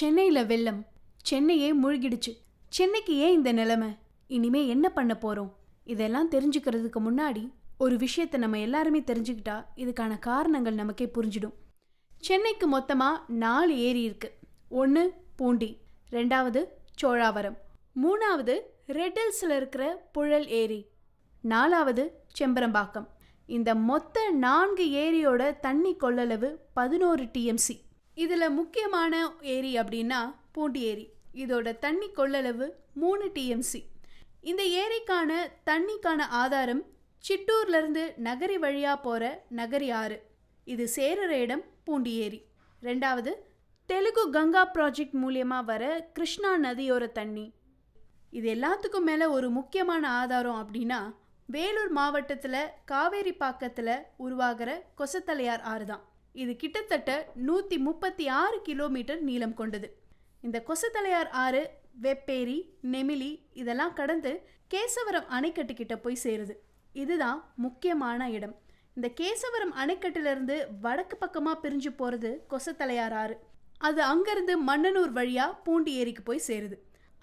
சென்னையில் வெள்ளம். சென்னையே மூழ்கிடுச்சு. சென்னைக்கு ஏன் இந்த நிலைமை? இனிமே என்ன பண்ண போகிறோம் இதெல்லாம் தெரிஞ்சுக்கிறதுக்கு முன்னாடி ஒரு விஷயத்தை நம்ம எல்லாருமே தெரிஞ்சுக்கிட்டா இதுக்கான காரணங்கள் நமக்கே புரிஞ்சிடும். சென்னைக்கு மொத்தமாக நாலு ஏரி இருக்குது ஒன்று பூண்டி ரெண்டாவது சோழாவரம் மூணாவது ரெட்டில்ஸில் இருக்கிற புழல் ஏரி நாலாவது செம்பரம்பாக்கம். இந்த மொத்த நான்கு ஏரியோட தண்ணி கொள்ளளவு பதினோரு டிஎம்சி இதில் முக்கியமான ஏரி அப்படின்னா பூண்டி ஏரி. இதோட தண்ணி கொள்ளளவு மூணு டிஎம்சி இந்த ஏரிக்கான தண்ணிக்கான ஆதாரம் சிட்டூர்லேருந்து நகரி வழியாக போகிற நகரி ஆறு. இது சேருற இடம் பூண்டி ஏரி. ரெண்டாவது தெலுங்கு கங்கா ப்ராஜெக்ட் மூலியமாக வர கிருஷ்ணா நதியோர தண்ணி. இது எல்லாத்துக்கும் மேலே ஒரு முக்கியமான ஆதாரம் அப்படின்னா வேலூர் மாவட்டத்தில் காவேரி பாக்கத்தில் உருவாகிற கொசத்தலையார் ஆறு தான் இது கிட்டத்தட்ட நூற்றி முப்பத்தி ஆறு கிலோமீட்டர் நீளம் கொண்டது. இந்த கொசத்தலையார் ஆறு வெப்பேரி நெமிலி இதெல்லாம் கடந்து கேசவரம் அணைக்கட்டுக்கிட்ட போய் சேருது. இதுதான் முக்கியமான இடம். இந்த கேசவரம் அணைக்கட்டிலிருந்து வடக்கு பக்கமாக பிரிஞ்சு போகிறது கொசத்தலையார் ஆறு. அது அங்கேருந்து மன்னனூர் வழியாக பூண்டி ஏரிக்கு போய் சேருது.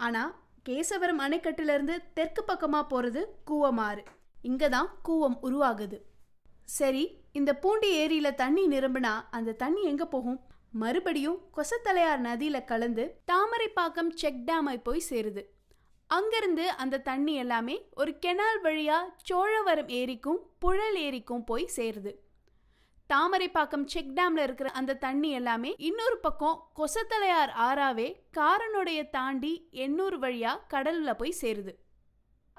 ஆனால் கேசவரம் அணைக்கட்டிலிருந்து தெற்கு பக்கமாக போகிறது கூவமாறு இங்கே தான் கூவம் உருவாகுது. சரி இந்த பூண்டி ஏரியில் தண்ணி நிரம்பினா அந்த தண்ணி எங்கே போகும்? மறுபடியும் கொசத்தலையார் நதியில் கலந்து தாமரைப்பாக்கம் செக் டேமை போய் சேருது. அங்கிருந்து அந்த தண்ணி எல்லாமே ஒரு கெனால் வழியாக சோழவரம் ஏரிக்கும் புழல் ஏரிக்கும் போய் சேருது. தாமரைப்பாக்கம் செக் டேம்ல இருக்கிற அந்த தண்ணி எல்லாமே இன்னொரு பக்கம் கொசத்தலையார் ஆறாவே காரனுடைய தாண்டி எண்ணூர் வழியா கடல்ல போய் சேருது.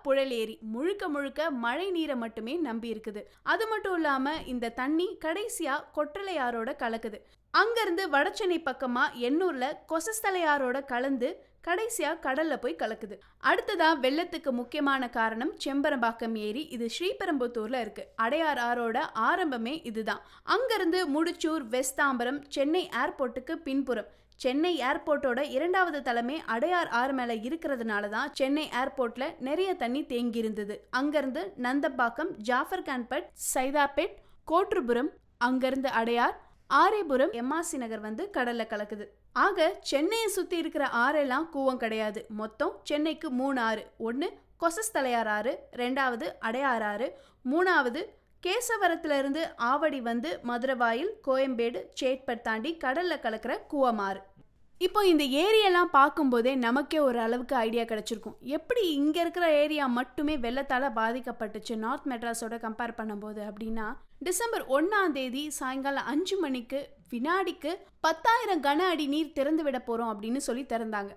புழல் ஏரி முழுக்க முழுக்க மழை நீரை மட்டுமே நம்பி இருக்குது. அது மட்டும் இல்லாம இந்த தண்ணி கடைசியா கொற்றலையாரோட கலக்குது. அங்கிருந்து வடச்சென்னை பக்கமா எண்ணூர்ல கொசஸ்தலையாரோட கலந்து கடைசியா கடல்ல போய் கலக்குது. அடுத்ததா வெள்ளத்துக்கு முக்கியமான காரணம் செம்பரம்பாக்கம் ஏரி. இது ஸ்ரீபெரும்புத்தூர்ல இருக்கு. அடையார் ஆறோட ஆரம்பமே இதுதான். அங்கிருந்து முடிச்சூர் வெஸ்தாம்பரம் சென்னை ஏர்போர்ட்டுக்கு பின்புறம். சென்னை ஏர்போர்ட்டோட இரண்டாவது தலைமை அடையார் ஆறு மேலே இருக்கிறதுனால தான் சென்னை ஏர்போர்ட்ல நிறைய தண்ணி தேங்கி இருந்தது அங்கிருந்து நந்தப்பாக்கம் ஜாஃபர் கான்பட் சைதாப்பேட் கோட்ருபுரம் அங்கிருந்து அடையார் ஆரேபுரம் எம்ஆர்சி நகர் வந்து கடல்ல கலக்குது. ஆக சென்னையை சுத்தி இருக்கிற ஆறெல்லாம் கூவம் கிடையாது. மொத்தம் சென்னைக்கு மூணு ஆறு. ஒன்று கொசஸ்தலையார் ஆறு ரெண்டாவது அடையார் ஆறு மூணாவது கேசவரத்துலேருந்து ஆவடி வந்து மதுரவாயில் கோயம்பேடு சேட்பட் தாண்டி கடலில் கலக்கிற கூவமாறு. இப்போ இந்த ஏரியெல்லாம் பார்க்கும்போதே நமக்கே ஒரு அளவுக்கு ஐடியா கிடச்சிருக்கும். எப்படி இங்கே இருக்கிற ஏரியா மட்டுமே வெள்ளத்தால் பாதிக்கப்பட்டுச்சு நார்த் மெட்ராஸோட கம்பேர் பண்ணும்போது அப்படின்னா டிசம்பர் ஒன்றாம் தேதி சாயங்காலம் அஞ்சு மணிக்கு வினாடிக்கு பத்தாயிரம் கன அடி நீர் திறந்து விட போகிறோம் அப்படின்னு சொல்லி திறந்தாங்க.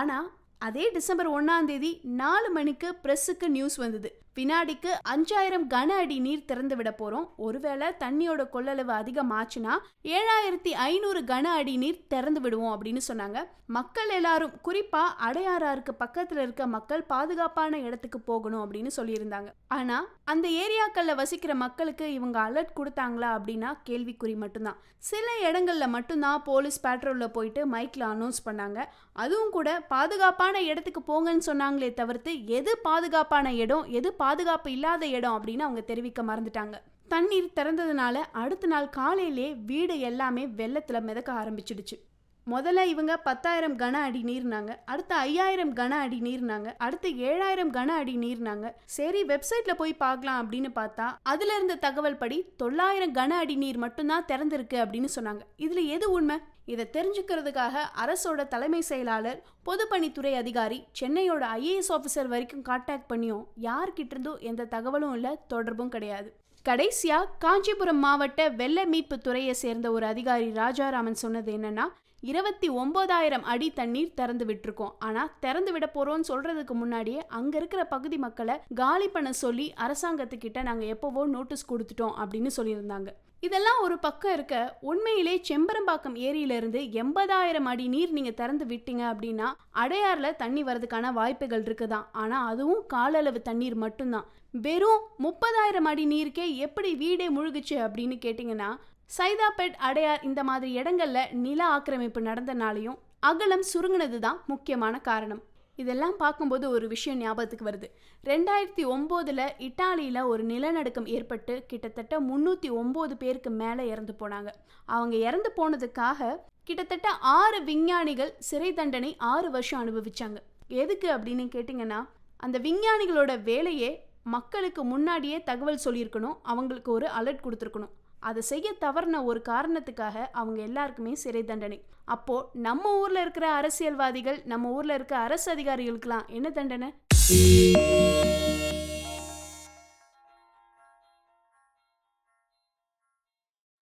ஆனால் அதே டிசம்பர் ஒன்றாம் தேதி நாலு மணிக்கு ப்ரெஸ்ஸுக்கு நியூஸ் வந்தது. வினாடிக்கு அஞ்சாயிரம் கன அடி நீர் திறந்து விட போகிறோம் ஒருவேளை தண்ணியோட கொள்ளளவு அதிகமாச்சுன்னா ஏழாயிரத்தி ஐநூறு கன அடி நீர் திறந்து விடுவோம் அப்படின்னு சொன்னாங்க. மக்கள் எல்லாரும் குறிப்பாக அடையாறாருக்கு பக்கத்தில் இருக்க மக்கள் பாதுகாப்பான இடத்துக்கு போகணும் அப்படின்னு சொல்லியிருந்தாங்க. ஆனால் அந்த ஏரியாக்களில் வசிக்கிற மக்களுக்கு இவங்க அலர்ட் கொடுத்தாங்களா அப்படின்னா கேள்விக்குறி மட்டும்தான். சில இடங்கள்ல மட்டும்தான் போலீஸ் பேட்ரோலில் போயிட்டு மைக்கில் அனௌன்ஸ் பண்ணாங்க. அதுவும் கூட பாதுகாப்பான இடத்துக்கு போங்கன்னு சொன்னாங்களே தவிர்த்து எது பாதுகாப்பான இடம் எது பாதுகாப்பு இல்லாத இடம் அப்படின்னு அவங்க தெரிவிக்க மறந்துட்டாங்க. தண்ணீர் திறந்ததுனால அடுத்த நாள் காலையிலே வீடு எல்லாமே வெள்ளத்தில் மிதக்க ஆரம்பிச்சிடுச்சு. முதல்ல இவங்க பத்தாயிரம் கன அடி நீர்னாங்க அடுத்து ஐயாயிரம் கன அடி நீர்னாங்க அடுத்து ஏழாயிரம் கன அடி நீர்னாங்க. சரி வெப்சைட்ல போய் பார்க்கலாம் அப்படின்னு பார்த்தா அதுல இருந்த தகவல் படி தொள்ளாயிரம் கன அடி நீர் மட்டும்தான் திறந்திருக்கு அப்படின்னு சொன்னாங்க. இதுல எது உண்மை? இதை தெரிஞ்சுக்கிறதுக்காக அரசோட தலைமை செயலாளர் பொதுப்பணித்துறை அதிகாரி சென்னையோட ஐஏஎஸ் ஆஃபீஸர் வரைக்கும் கான்டாக்ட் பண்ணியும் யார்கிட்ட இருந்தும் எந்த தகவலும் இல்லை தொடர்பும் கிடையாது. கடைசியா காஞ்சிபுரம் மாவட்ட வெள்ள மீட்பு துறையை சேர்ந்த ஒரு அதிகாரி ராஜாராமன் சொன்னது என்னன்னா இருபத்தி ஒன்பதாயிரம் அடி தண்ணீர் திறந்து விட்டுருக்கோம். ஆனால் திறந்து விட போகிறோம்னு சொல்கிறதுக்கு முன்னாடியே அங்கே இருக்கிற பகுதி மக்களை காலி பண்ண சொல்லி அரசாங்கத்துக்கிட்ட நாங்கள் எப்போவோ நோட்டீஸ் கொடுத்துட்டோம் அப்படின்னு சொல்லியிருந்தாங்க. இதெல்லாம் ஒரு பக்கம் இருக்க உண்மையிலே செம்பரம்பாக்கம் ஏரியிலிருந்து எண்பதாயிரம் அடி நீர் நீங்கள் திறந்து விட்டீங்க அப்படின்னா அடையாறில் தண்ணி வரதுக்கான வாய்ப்புகள் இருக்குதான். ஆனால் அதுவும் காலளவு தண்ணீர் மட்டும்தான். வெறும் முப்பதாயிரம் அடி நீருக்கே எப்படி வீடே முழுகுச்சு அப்படின்னு கேட்டிங்கன்னா சைதாபேட் அடையார் இந்த மாதிரி இடங்கள்ல நில ஆக்கிரமிப்பு நடந்தனாலையும் அகலம் சுருங்கினது தான் முக்கியமான காரணம். இதெல்லாம் பார்க்கும்போது ஒரு விஷயம் ஞாபகத்துக்கு வருது. ரெண்டாயிரத்தி ஒம்போதில் இட்டாலியில் ஒரு நிலநடுக்கம் ஏற்பட்டு கிட்டத்தட்ட முந்நூற்றி ஒம்பது பேருக்கு மேலே இறந்து போனாங்க. அவங்க இறந்து போனதுக்காக கிட்டத்தட்ட ஆறு விஞ்ஞானிகள் சிறை தண்டனை ஆறு வருஷம் அனுபவிச்சாங்க. எதுக்கு அப்படின்னு கேட்டிங்கன்னா அந்த விஞ்ஞானிகளோட வேலையே மக்களுக்கு முன்னாடியே தகவல் சொல்லியிருக்கணும் அவங்களுக்கு ஒரு அலர்ட் கொடுத்துருக்கணும். அதை செய்ய தவறின ஒரு காரணத்துக்காக அவங்க எல்லாருக்குமே சிறை தண்டனை. அப்போ நம்ம ஊர்ல இருக்கிற அரசியல்வாதிகள் நம்ம ஊர்ல இருக்க அரசு அதிகாரிகளுக்கெல்லாம் என்ன தண்டனை?